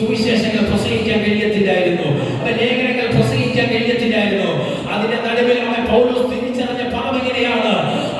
സുവിശേഷങ്ങൾ പ്രസംഗിക്കാൻ കഴിയത്തില്ലായിരുന്നു. അവൻ ലേഖനങ്ങൾ പ്രസംഗിക്കാൻ കഴിയത്തില്ലായിരുന്നു. അതിന്റെ നടുവിൽ അവൻ പൗലോസ് തിരിച്ചറിഞ്ഞ പാപം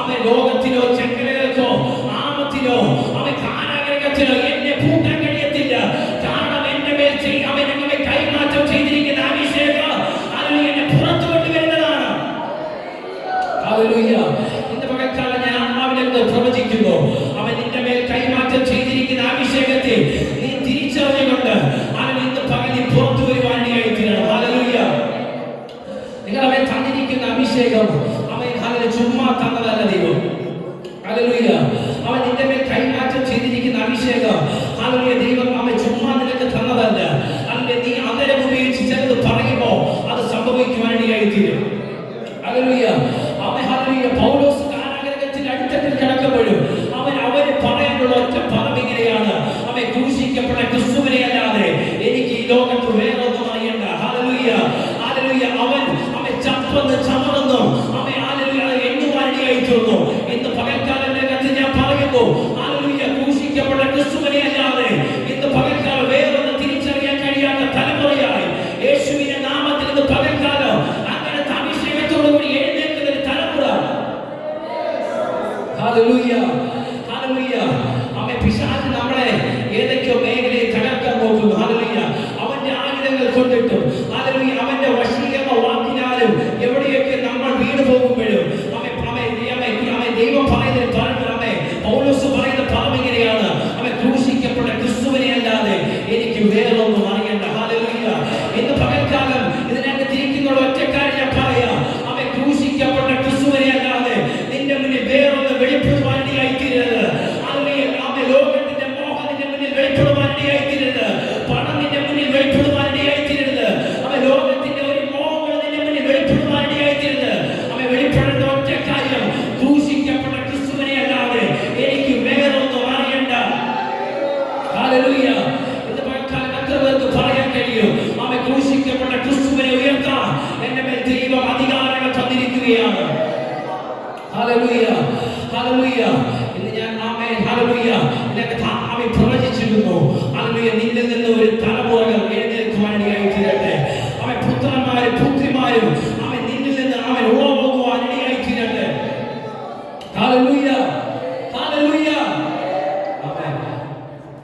അവൻ ലോകത്തിലോ ചങ്ങലകൾക്കോ ആമത്തിലോ അവൻ കാരാഗ്രഹത്തിലോ എന്നെ പൂട്ടാൻ കഴിയത്തില്ല. കാരണം എന്റെ മേൽ അവൻ എന്നെ കൈമാറ്റം ചെയ്തിരിക്കുന്ന അഭിഷേകം അതിൽ എന്നെ പുറത്തു കൊണ്ടുവരുന്നതാണ്. ഇന്ന് പകൽക്കാലം ഞാൻ ആവിലെന്ന് പ്രവചിക്കുന്നു. അവൻ നിന്റെ മേൽ കൈമാറ്റം ചെയ്തിരിക്കുന്ന അഭിഷേകം. അതിലെ ദൈവം അവൻ ചുമ്മാ നിനക്ക് തന്നതല്ല. അതിന്റെ നീ അന്നേരം ഉപയോഗിച്ച് ചിലത് പറയുമ്പോ അത് സംഭവിക്കുവാനിടയായി തീരും. അകലുയ്യ അവൻ അതിലെ പൗലോസ് കാരാഗ്രഹത്തിന്റെ അടിത്തട്ടിൽ കിടക്കുമ്പോഴും അവൻ അവന് പറയാനുള്ള ഒറ്റ പദം ഇങ്ങനെയാണ്. അവൻ ക്രൂശിക്കപ്പെട്ട അലലുയ നിന്റെ കർത്താവ് പ്രവചിച്ചിരുന്നു അലലുയ നിന്നിൽ നിന്ന് ഒരു തലമുറകൾ എഴുന്നേൽക്കുവാൻ ഇടയായി തീരട്ടെ അവൻ പുത്രന്മാരും പുത്രിമാരും അവൻ നിന്നിൽ നിന്ന് അവൻ ഉളവാകുവാൻ ഇടയായി തീരട്ടെ അലലുയ അലലുയ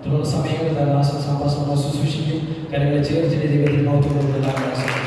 തുടർന്ന് സമയങ്ങളിൽ ദാസൻ സാമ്പാർ സമ്മ ശുശ്രൂഷിക്കും കരങ്ങളെ ചേർച്ചിന്റെ ജീവിതത്തിൽ മൗത്വങ്ങളുണ്ടാകാൻ ശ്രമിക്കും